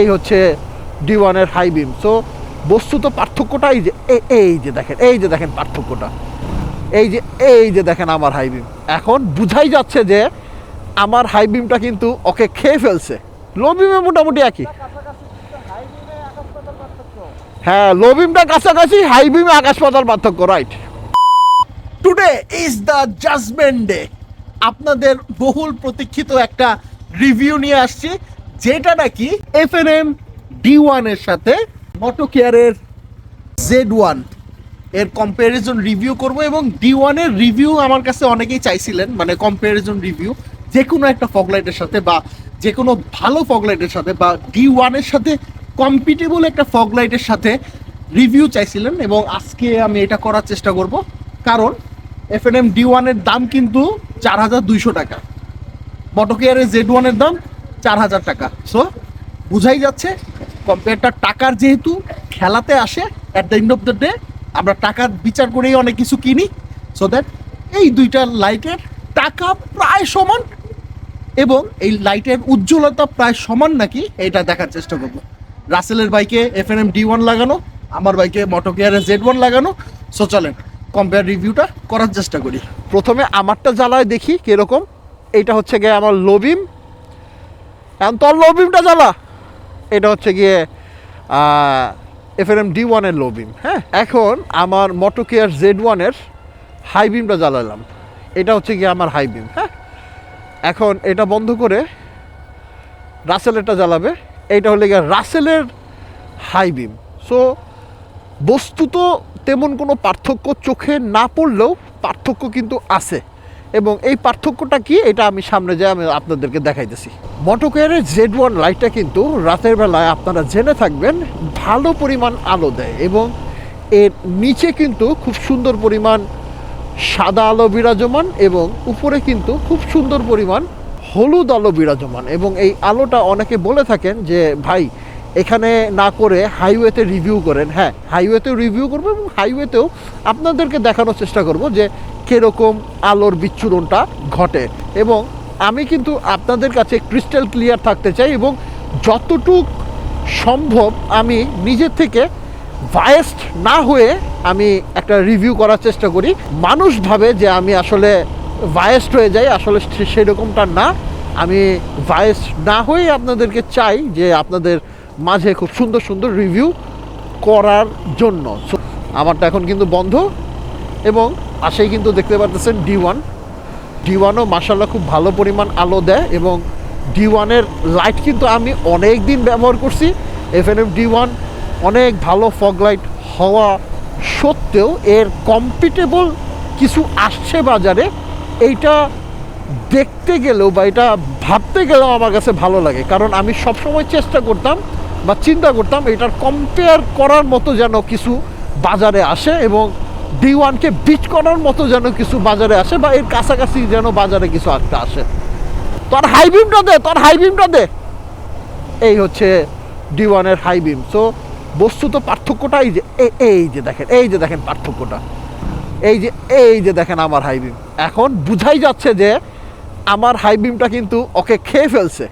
এই হচ্ছে ডি ওয়ানের হাই বিম সো বস্তুত পার্থক্যটাই যে এই যে দেখেন, এই যে দেখেন পার্থক্যটা। এই যে এই যে দেখেন আমার হাই বিম এখন বুঝাই যাচ্ছে যে আমার হাই বিমটা কিন্তু ওকে খেয়ে ফেলছে। লো বিমে মোটামুটি একই। হ্যাঁ লো বিমটা কাছাকাছি হাই বিমে আকাশ পাতাল পার্থক্য right today is the judgement day আপনাদের বহুল প্রতীক্ষিত একটা রিভিউ নিয়ে আসছি। যেটা নাকি এফ এন এম ডি ওয়ানের সাথে মোটো কেয়ারের জেড ওয়ানের কম্প্যারিজন রিভিউ করব এবং ডি ওয়ানের রিভিউ আমার কাছে অনেকেই চাইছিলেন মানে কম্প্যারিজন রিভিউ যে কোনো একটা ফগলাইটের সাথে বা যে কোনো ভালো ফগলাইটের সাথে বা ডি ওয়ানের সাথে কম্পিটেবল একটা ফগলাইটের সাথে রিভিউ চাইছিলেন এবং আজকে আমি এটা করার চেষ্টা করব। কারণ এফ এন এম ডি ওয়ানের দাম কিন্তু চার হাজার দুইশো টাকা। মোটোকেয়ারের জেড ওয়ানের দাম চার হাজার টাকা। সো বুঝাই যাচ্ছে কম্পেয়ারটা টাকার যেহেতু খেলাতে আসে at the end of the day আমরা টাকার বিচার করেই অনেক কিছু কিনি। সো দ্যাট এই দুইটা লাইটের টাকা প্রায় সমান এবং এই লাইটের উজ্জ্বলতা প্রায় সমান নাকি, এটা দেখার চেষ্টা করব। রাসেলের বাইকে F N M D one লাগানো, আমার বাইকে মোটোকেয়ারের জেড ওয়ান লাগানো। সো চলেন কম্পেয়ার রিভিউটা করার চেষ্টা করি। প্রথমে আমারটা জ্বালায় দেখি কীরকম। এটা হচ্ছে গিয়ে আমার লোবিম এখন তোর লোবিমটা জ্বালা। এটা হচ্ছে গিয়ে এফ এম ডি ওয়ানের লোবিম হ্যাঁ? এখন আমার মোটো কেয়ার জেড ওয়ানের হাই বিমটা জ্বালালাম। এটা হচ্ছে গিয়ে আমার হাই বিম হ্যাঁ? এখন এটা বন্ধ করে রাসেলেরটা জ্বালাবে। এইটা হলে গিয়ে রাসেলের হাই বিম সো বস্তু তো তেমন কোনো পার্থক্য চোখে না পড়লেও পার্থক্য কিন্তু আছে। এবং এই পার্থক্যটা কি? এটা আমি সামনে যাই আমি আপনাদেরকে দেখাইতেছি। মোটোকেয়ারের জেড ওয়ান লাইটটা কিন্তু রাতের বেলায় আপনারা জেনে থাকবেন, ভালো পরিমাণ আলো দেয় এবং এর নিচে কিন্তু খুব সুন্দর পরিমাণ সাদা আলো বিরাজমান এবং উপরে কিন্তু খুব সুন্দর পরিমাণ হলুদ আলো বিরাজমান এবং এই আলোটা অনেকে বলে থাকেন যে, ভাই, এখানে না করে হাইওয়েতে রিভিউ করেন। হ্যাঁ হাইওয়েতেও রিভিউ করব এবং হাইওয়েতেও আপনাদেরকে দেখানোর চেষ্টা করব যে কীরকম আলোর বিচ্ছুরণটা ঘটে। এবং আমি কিন্তু আপনাদের কাছে ক্রিস্টাল ক্লিয়ার থাকতে চাই এবং যতটুক সম্ভব আমি নিজের থেকে ভায়েস্ট না হয়ে আমি একটা রিভিউ করার চেষ্টা করি। মানুষ ভাবে যে আমি আসলে ভায়েস্ট হয়ে যাই, আসলে সেরকমটা না। আমি ভায়েস্ট না হয়ে আপনাদেরকে চাই যে আপনাদের মাঝে খুব সুন্দর সুন্দর রিভিউ করার জন্য। আমারটা এখন কিন্তু বন্ধ এবং পাশেই কিন্তু দেখতে পারতেছেন ডি ওয়ান ডি ওয়ানও মাসাল্লাহ খুব ভালো পরিমাণ আলো দেয় এবং ডি ওয়ানের লাইট কিন্তু আমি অনেক দিন ব্যবহার করছি। F N F D one অনেক ভালো ফগ লাইট হওয়া সত্ত্বেও এর কম্পিটেবল কিছু আসছে বাজারে। এইটা দেখতে গেলেও বা এটা ভাবতে গেলেও আমার কাছে ভালো লাগে। কারণ আমি সবসময় চেষ্টা করতাম বা চিন্তা করতাম এটার কম্পেয়ার করার মতো যেন কিছু বাজারে আসে এবং ডি ওয়ানকে বিট করার মতো যেন কিছু বাজারে আসে বা এর কাছাকাছি যেন বাজারে কিছু একটা আসে। তোর হাই বিমটা দে, তোর হাই বিমটা দে। এই হচ্ছে ডি ওয়ানের হাই বিম সো বস্তুত পার্থক্যটাই যে, এ- এই যে দেখেন, এই যে দেখেন পার্থক্যটা। এই যে এই যে দেখেন আমার হাই বিম এখন বুঝাই যাচ্ছে যে আমার হাই বিমটা কিন্তু ওকে খেয়ে ফেলছে।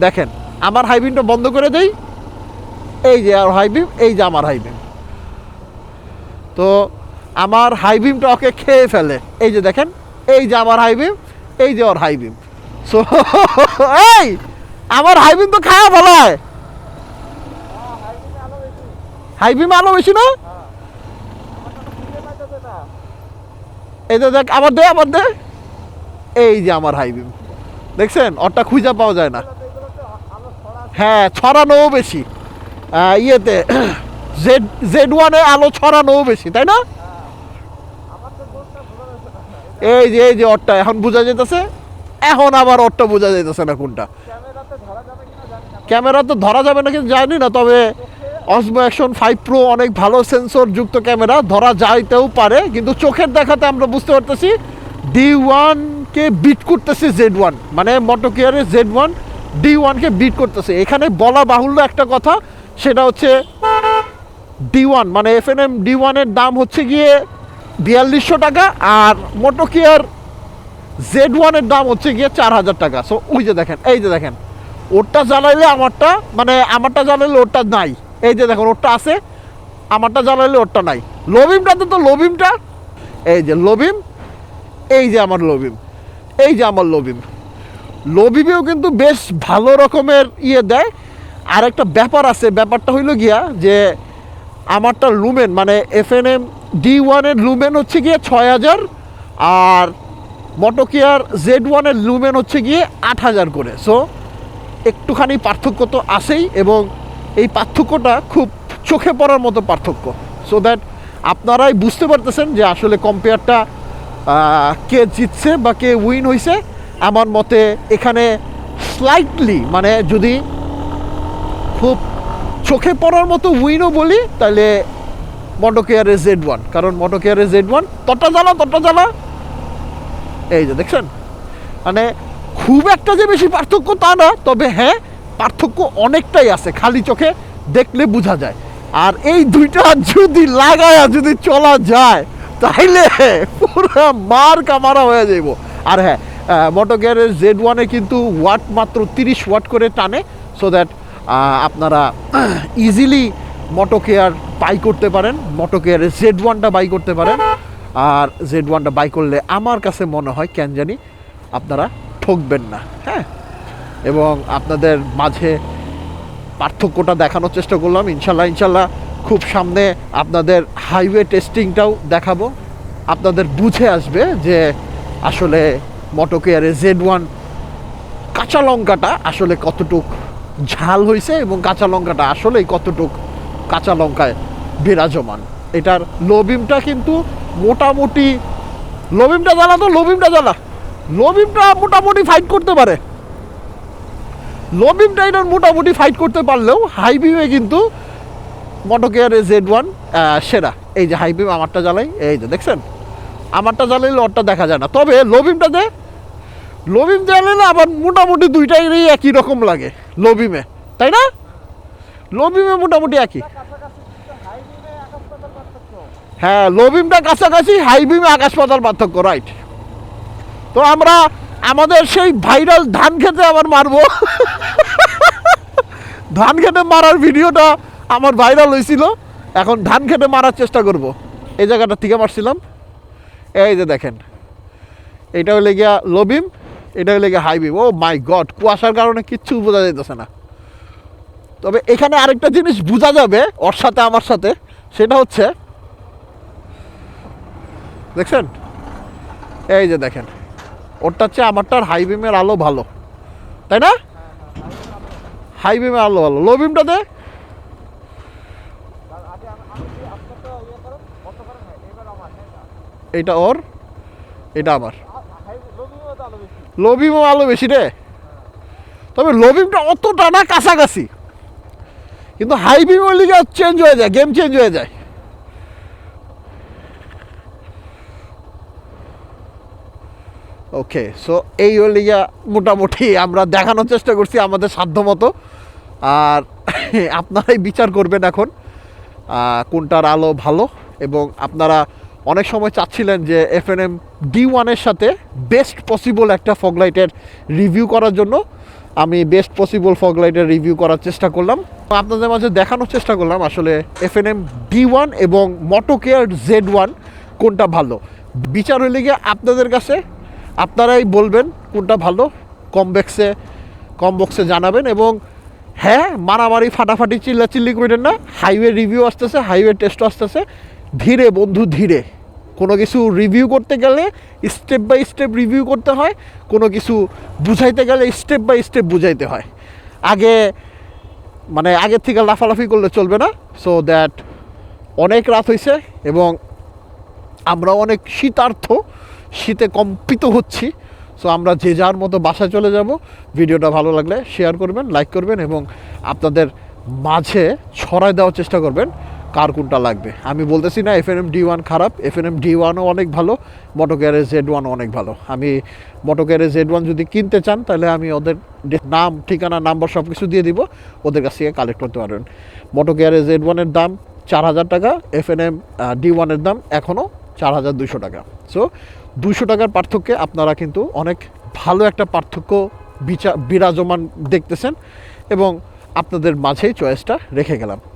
দেখেন, আমার হাই বিমটা বন্ধ করে দেই। এই যে আর হাই বিম এই যে আমার হাই বিম তো আমার হাই বিমটা ওকে খেয়ে ফেলে। এই যে দেখেন, এই যে আমার হাই বিম এই যে ওর হাই বিম সো এই, আমার হাই বিম তো খাওয়া বলায় হাই বিম আলো বেশি না এই যে দেখ আবার দে আবার দে। এই যে আমার হাই বিম দেখছেন? ওরটা খুঁজে পাওয়া যায় না। হ্যাঁ ছড়ানোও বেশি। ইয়েতে জেড জেড ওয়ানে আলো ছড়ানোও বেশি, তাই না? এই যে এই যে ওরটা এখন বোঝা যেতেছে এখন আবার ওরটা বোঝা যেতেছে না কোনটা। ক্যামেরা তো ধরা যাবে না, কিন্তু জানি না, তবে অসবো অ্যাকশন ফাইভ প্রো অনেক ভালো সেন্সর যুক্ত ক্যামেরা, ধরা যাইতেও পারে, কিন্তু চোখের দেখাতে আমরা বুঝতে পারতেছি ডি ওয়ানকে বিট করতেছে জেড ওয়ান মানে মোটো কেয়ারের জেড ওয়ান ডি ওয়ানকে বিট করতেছে। এখানে বলা বাহুল্য একটা কথা, সেটা হচ্ছে ডি ওয়ান মানে এফ এন এম ডি ওয়ানের দাম হচ্ছে গিয়ে বিয়াল্লিশশো টাকা আর মোটো কেয়ার জেড ওয়ানের দাম হচ্ছে গিয়ে চার হাজার টাকা। সো ওই যে দেখেন, এই যে দেখেন, ওরটা জ্বালাইলে আমারটা মানে আমারটা জ্বালাইলে ওরটা নাই। এই যে দেখুন, ওরটা আছে, আমারটা জ্বালাইলে ওরটা নাই। লবিমটাতে তো লবিমটা, এই যে লবিম, এই যে আমার লবিম, এই যে আমার লবিম। লবিমেও কিন্তু বেশ ভালো রকমের ইয়ে দেয়। আর একটা ব্যাপার আছে, ব্যাপারটা হইল গিয়া যে আমারটা লুমেন মানে এফ এন এম ডি ওয়ানের লুমেন হচ্ছে গিয়ে ছয় হাজার, আর মটোকিয়ার জেড ওয়ানের লুমেন হচ্ছে গিয়ে আট হাজার করে। সো একটুখানি পার্থক্য তো আসেই এবং এই পার্থক্যটা খুব চোখে পড়ার মতো পার্থক্য। সো দ্যাট আপনারাই বুঝতে পারতেছেন যে আসলে কম্পেয়ারটা কে জিতছে বা কে উইন হয়েছে আমার মতে এখানে স্লাইটলি মানে যদি খুব চোখে পড়ার মতো উইনও বলি তাহলে মটোকেয়ারের জেড ওয়ান কারণ মটোকেয়ারের জেড ওয়ান তটা জ্বালা তটা জ্বালা এই যে দেখছেন? মানে খুব একটা যে বেশি পার্থক্য তা না, তবে হ্যাঁ পার্থক্য অনেকটাই আছে, খালি চোখে দেখলে বোঝা যায়। আর এই দুইটা যদি লাগায়া যদি চলা যায়, তাইলে পুরো মার কামারা হয়ে যাইব। আর হ্যাঁ মোটো গিয়ারের জেড ওয়ানে কিন্তু ওয়াট মাত্র তিরিশ ওয়াট করে টানে সো দ্যাট আপনারা ইজিলি মোটো কেয়ার বাই করতে পারেন মোটো কেয়ারের জেড ওয়ানটা বাই করতে পারেন। আর জেড ওয়ানটা বাই করলে আমার কাছে মনে হয় কেন জানি আপনারা ঠকবেন না হ্যাঁ? এবং আপনাদের মাঝে পার্থক্যটা দেখানোর চেষ্টা করলাম, ইনশাল্লাহ ইনশাল্লাহ খুব সামনে আপনাদের হাইওয়ে টেস্টিংটাও দেখাবো। আপনাদের বুঝে আসবে যে আসলে মোটোকেয়ারে জেড ওয়ান কাঁচা লঙ্কাটা আসলে কতটুক ঝাল হয়েছে এবং কাঁচা লঙ্কাটা আসলেই কতটুক কাঁচা লঙ্কায় বিরাজমান। এটার লবিমটা কিন্তু মোটামুটি লবিমটা জ্বালা তো লবিমটা জ্বালা। লবিমটা মোটামুটি ফাইট করতে পারে। লবিম টাইনার মোটামুটি ফাইট করতে পারলেও হাই বিমে কিন্তু মোটোকেয়ারে জেড ওয়ান সেরা। এই যে হাই বিম আমারটা জ্বালাই, এই যে দেখছেন? আমারটা জ্বালাইলে ওরটা দেখা যায় না। তবে লবিমটাতে লবিম জ্বালালে আবার মোটামুটি দুইটাই একই রকম লাগে, লবিমে। তাই না? লবিমে মোটামুটি একই। হ্যাঁ লবিমটা কাছাকাছি হাই বিমে আকাশ পাতাল পার্থক্য রাইট তো আমরা আমাদের সেই ভাইরাল ধান খেতে আবার মারবো। ধান খেতে মারার ভিডিওটা আমার ভাইরাল হয়েছিল। এখন ধান খেতে মারার চেষ্টা করব। এই জায়গাটা থেকে মারছিলাম। এই যে দেখেন এটা হলে গিয়া লবিম। এটা লেগে হাইবিম ও মাই গড, কুয়াশার কারণে কিচ্ছু বোঝা যাইতেছে না। তবে এখানে আরেকটা জিনিস বোঝা যাবে ওর সাথে, আমার সাথে, সেটা হচ্ছে, দেখছেন? এই যে দেখেন, ওরটা হচ্ছে আমারটার হাই বিমের আলো ভালো। তাই না? হাই বিমের আলো ভালো। লো বিমটাতে এটা ওর, এটা আমার। লবিমও আলো বেশি রে। তবে লবিমটা অতটা না, কাছাকাছি। কিন্তু হাই বিম লিগে চেঞ্জ হয়ে যায় গেম চেঞ্জ হয়ে যায়। ওকে সো এই হলে গিয়া মোটামুটি আমরা দেখানোর চেষ্টা করছি আমাদের সাধ্য মতো আর আপনারাই বিচার করবেন এখন কোনটার আলো ভালো এবং আপনারা অনেক সময় চাচ্ছিলেন যে এফ এন এম ডি ওয়ানের সাথে বেস্ট পসিবল একটা ফগলাইটের রিভিউ করার জন্য। আমি বেস্ট পসিবল ফগলাইটের রিভিউ করার চেষ্টা করলাম। আপনাদের মাঝে দেখানোর চেষ্টা করলাম আসলে F N M D one এবং মোটো কেয়ার জেড ওয়ান কোনটা ভালো। বিচার হইলে গিয়ে আপনাদের কাছে আপনারাই বলবেন কোনটা ভালো। কম ব্যাক্সে কম বক্সে জানাবেন এবং হ্যাঁ মারামারি, ফাটাফাটি চিল্লা চিল্লি করেন না। হাইওয়ে রিভিউ আসতেছে হাইওয়ে টেস্ট আসতেছে। ধীরে বন্ধু, ধীরে। কোনো কিছু রিভিউ করতে গেলে স্টেপ বাই স্টেপ রিভিউ করতে হয়, কোনো কিছু বুঝাইতে গেলে স্টেপ বাই স্টেপ বুঝাইতে হয়। আগে মানে আগের থেকে লাফালাফি করলে চলবে না। সো দ্যাট অনেক রাত হয়েছে এবং আমরা অনেক শীতার্থ, শীতে কম্পিত হচ্ছি। সো আমরা যে যার মতো বাসায় চলে যাব। ভিডিওটা ভালো লাগলে শেয়ার করবেন লাইক করবেন এবং আপনাদের মাঝে ছড়ায় দেওয়ার চেষ্টা করবেন। কার কোনটা লাগবে? আমি বলতেছি না F N M D one খারাপ এফ এন এম ডি ওয়ানও অনেক ভালো মোটো গ্যারেজ জেড ওয়ানও অনেক ভালো। আমি মোটো গ্যারেজ জেড ওয়ান যদি কিনতে চান, তাহলে আমি ওদের নাম, ঠিকানা, নাম্বার সব কিছু দিয়ে দিব, ওদের কাছ থেকে কালেক্ট করতে পারবেন। মোটো গ্যারেজ জেড ওয়ানের দাম চার হাজার টাকা এফ এন এম ডি ওয়ানের দাম এখনও চার হাজার দুশো টাকা। সো দুশো টাকার পার্থক্যে আপনারা কিন্তু অনেক ভালো একটা পার্থক্য বিচা- বিরাজমান দেখতেছেন এবং আপনাদের মাঝেই চয়েসটা রেখে গেলাম।